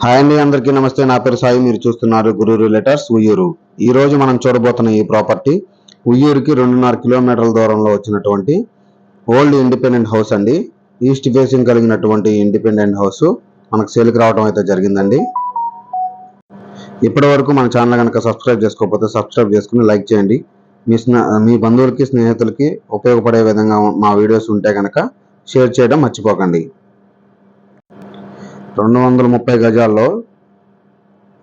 Hi అండి అందరికీ నమస్తే. నా పేరు సాయి మీరు చూస్తున్నారు గురూరు లెటర్స్ ఉయ్యూరు. ఈ రోజు మనం చూడబోతున్న ఈ ప్రాపర్టీ ఉయ్యూరుకి రెండున్నర కిలోమీటర్ల దూరంలో వచ్చినటువంటి ఓల్డ్ ఇండిపెండెంట్ హౌస్ అండి. ఈస్ట్ ఫేసింగ్ కలిగినటువంటి ఇండిపెండెంట్ హౌస్. మనకు సేల్కి రావడం అయితే జరిగిందండి. ఇప్పటి వరకు మన ఛానల్ కనుక సబ్స్క్రైబ్ చేసుకోకపోతే సబ్స్క్రైబ్ చేసుకుని లైక్ చేయండి. మీ మీ బంధువులకి స్నేహితులకి ఉపయోగపడే విధంగా మా వీడియోస్ ఉంటే కనుక షేర్ చేయడం మర్చిపోకండి. రెండు వందల ముప్పై గజాల్లో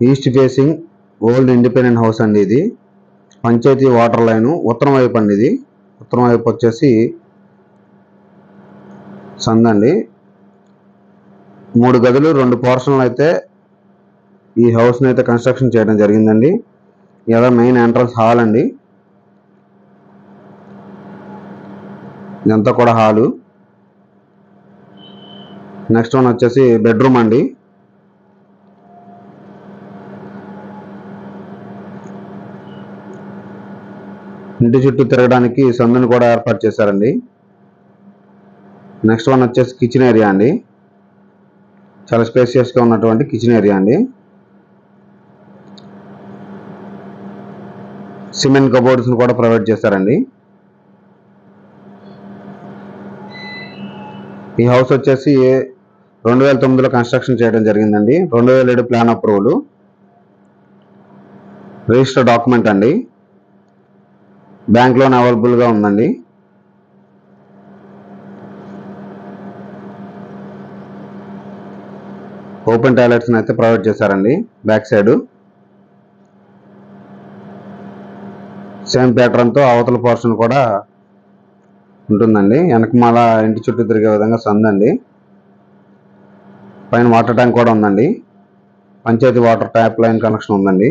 east facing old independent house అండి ఇది. పంచాయతీ వాటర్ లైన్ ఉత్తరం వైపు అండి ఇది. ఉత్తరం వైపు వచ్చేసి సందండి మూడు గదులు రెండు పోర్షన్లు అయితే ఈ హౌస్ని అయితే కన్స్ట్రక్షన్ చేయడం జరిగిందండి. ఇలా మెయిన్ ఎంట్రన్స్ హాల్ అండి. ఇదంతా కూడా హాలు. నెక్స్ట్ వన్ వచ్చేసి బెడ్రూమ్ అండి. ఇంటి చుట్టూ తిరగడానికి సందును కూడా ఏర్పాటు చేశారండి. నెక్స్ట్ వన్ వచ్చేసి కిచెన్ ఏరియా అండి. చాలా స్పేసియస్గా ఉన్నటువంటి కిచెన్ ఏరియా అండి. సిమెంట్ కబోర్డ్స్ని కూడా ప్రొవైడ్ చేశారండి. ఈ హౌస్ వచ్చేసి రెండు వేల తొమ్మిదిలో కన్స్ట్రక్షన్ చేయడం జరిగిందండి. రెండు వేల ఏడు ప్లాన్ అప్రూవల్ రిజిస్టర్ డాక్యుమెంట్ అండి. బ్యాంక్ లోన్ అవైలబుల్గా ఉందండి. ఓపెన్ టాయిలెట్స్ని అయితే ప్రొవైడ్ చేశారండి. బ్యాక్ సైడ్ సేమ్ ప్యాటర్న్తో అవతల పోర్షన్ కూడా ఉంటుందండి. వెనక మళ్ళా ఇంటి చుట్టూ తిరిగే విధంగా సందండి. పైన వాటర్ ట్యాంక్ కూడా ఉందండి. Panchayat water tap line connection ఉందండి.